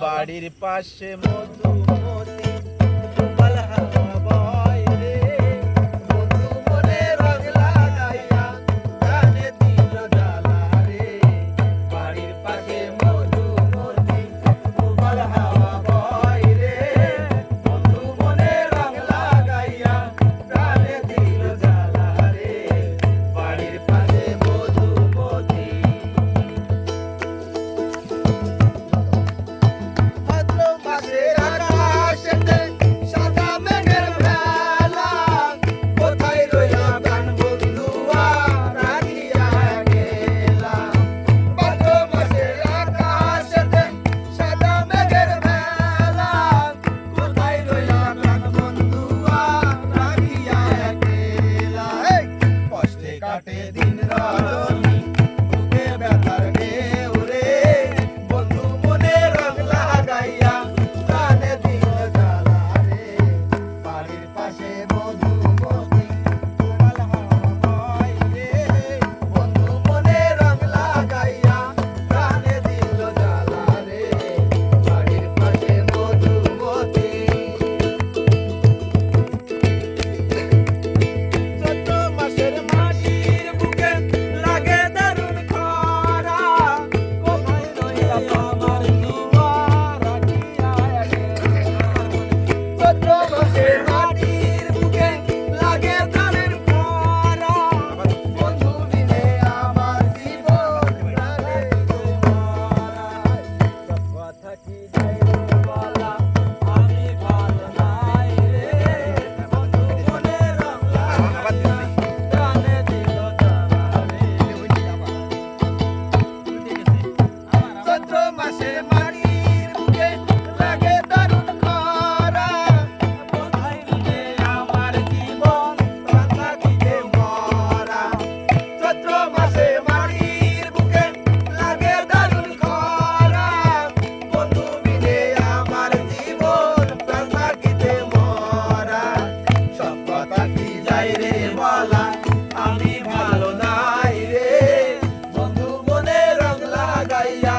বাড়ির পাশে Madhumati mama. yeah.